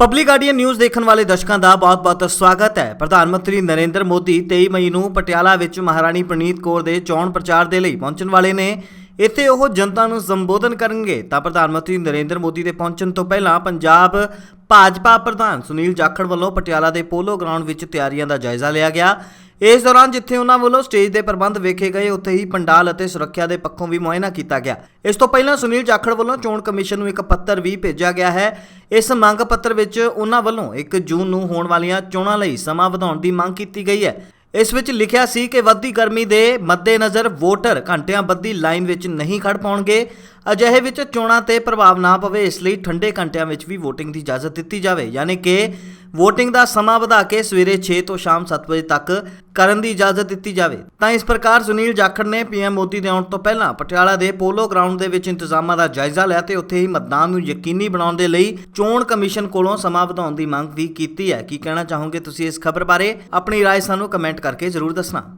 Public guardian news ਦੇਖਣ ਵਾਲੇ ਦਰਸ਼ਕਾਂ ਦਾ ਬਹੁਤ-ਬਹੁਤ ਸਵਾਗਤ ਹੈ। ਪ੍ਰਧਾਨ ਮੰਤਰੀ ਨਰਿੰਦਰ ਮੋਦੀ 23 ਮਈ ਨੂੰ ਪਟਿਆਲਾ ਵਿੱਚ ਮਹਾਰਾਣੀ ਪ੍ਰਨੀਤ ਕੌਰ ਦੇ ਚੋਣ ਪ੍ਰਚਾਰ ਦੇ ਲਈ ਪਹੁੰਚਣ ਵਾਲੇ ਨੇ। ਇੱਥੇ ਉਹ ਜਨਤਾ ਨੂੰ ਸੰਬੋਧਨ ਕਰਨਗੇ। ਤਾਂ ਪ੍ਰਧਾਨ ਮੰਤਰੀ ਨਰਿੰਦਰ ਮੋਦੀ ਦੇ ਪਹੁੰਚਣ ਤੋਂ ਪਹਿਲਾਂ ਪੰਜਾਬ ਭਾਜਪਾ ਪ੍ਰਧਾਨ ਸੁਨੀਲ ਜਾਖੜ ਵੱਲੋਂ ਪਟਿਆਲਾ ਦੇ ਪੋਲੋ ਗਰਾਊਂਡ ਵਿੱਚ ਤਿਆਰੀਆਂ ਦਾ ਜਾਇਜ਼ਾ ਲਿਆ ਗਿਆ। ਇਸ ਦੌਰਾਨ ਜਿੱਥੇ ਉਹਨਾਂ ਵੱਲੋਂ ਸਟੇਜ ਦੇ ਪ੍ਰਬੰਧ ਵੇਖੇ ਗਏ, ਉੱਥੇ ਹੀ ਪੰਡਾਲ ਅਤੇ ਸੁਰੱਖਿਆ ਦੇ ਪੱਖੋਂ ਵੀ ਮੁਆਇਨਾ ਕੀਤਾ ਗਿਆ। ਇਸ ਤੋਂ ਪਹਿਲਾਂ ਸੁਨੀਲ ਜਾਖੜ ਵੱਲੋਂ ਚੋਣ ਕਮਿਸ਼ਨ ਨੂੰ ਇੱਕ ਪੱਤਰ ਵੀ ਭੇਜਿਆ ਗਿਆ ਹੈ। ਇਸ ਮੰਗ ਪੱਤਰ ਵਿੱਚ ਉਹਨਾਂ ਵੱਲੋਂ 1 ਜੂਨ ਨੂੰ ਹੋਣ ਵਾਲੀਆਂ ਚੋਣਾਂ ਲਈ ਸਮਾਂ ਵਧਾਉਣ ਦੀ ਮੰਗ ਕੀਤੀ ਗਈ ਹੈ। ਇਸ ਵਿੱਚ ਲਿਖਿਆ ਸੀ ਕਿ ਵੱਧਦੀ ਗਰਮੀ ਦੇ ਮੱਦੇਨਜ਼ਰ ਵੋਟਰ ਘੰਟਿਆਂ ਬੱਧੀ ਲਾਈਨ ਵਿੱਚ ਨਹੀਂ ਖੜ ਪਾਉਣਗੇ। ਅਜਿਹੇ ਵਿੱਚ ਚੋਣਾਂ ਤੇ ਪ੍ਰਭਾਵ ਨਾ ਪਵੇ, ਇਸ ਲਈ ਠੰਡੇ ਘੰਟਿਆਂ ਵਿੱਚ ਵੀ VOTING ਦੀ ਇਜਾਜ਼ਤ ਦਿੱਤੀ ਜਾਵੇ। ਯਾਨੀ ਕਿ VOTING ਦਾ ਸਮਾਂ ਵਧਾ ਕੇ ਸਵੇਰੇ 6 ਤੋਂ ਸ਼ਾਮ 7 ਵਜੇ ਤੱਕ ਕਰਨ ਦੀ ਇਜਾਜ਼ਤ ਦਿੱਤੀ ਜਾਵੇ ਤਾਂ ਇਸ ਪ੍ਰਕਾਰ ਸੁਨੀਲ ਜਾਖੜ ਨੇ ਪੀਐਮ ਮੋਦੀ ਦੇ ਆਉਣ ਤੋਂ ਪਹਿਲਾਂ ਪਟਿਆਲਾ ਦੇ ਪੋਲੋ ਗਰਾਊਂਡ ਦੇ ਵਿੱਚ ਇੰਤਜ਼ਾਮਾਂ ਦਾ ਜਾਇਜ਼ਾ ਲਿਆ ਤੇ ਉੱਥੇ ਹੀ ਮਤਦਾਨ ਨੂੰ ਯਕੀਨੀ ਬਣਾਉਣ ਦੇ ਲਈ ਚੋਣ ਕਮਿਸ਼ਨ ਕੋਲੋਂ ਸਮਾਂ ਵਧਾਉਣ ਦੀ ਮੰਗ ਵੀ ਕੀਤੀ ਹੈ ਕੀ ਕਹਿਣਾ ਚਾਹੋਗੇ ਤੁਸੀਂ ਇਸ ਖਬਰ ਬਾਰੇ ਆਪਣੀ رائے ਸਾਨੂੰ ਕਮੈਂਟ ਕਰਕੇ ਜ਼ਰੂਰ ਦੱਸਣਾ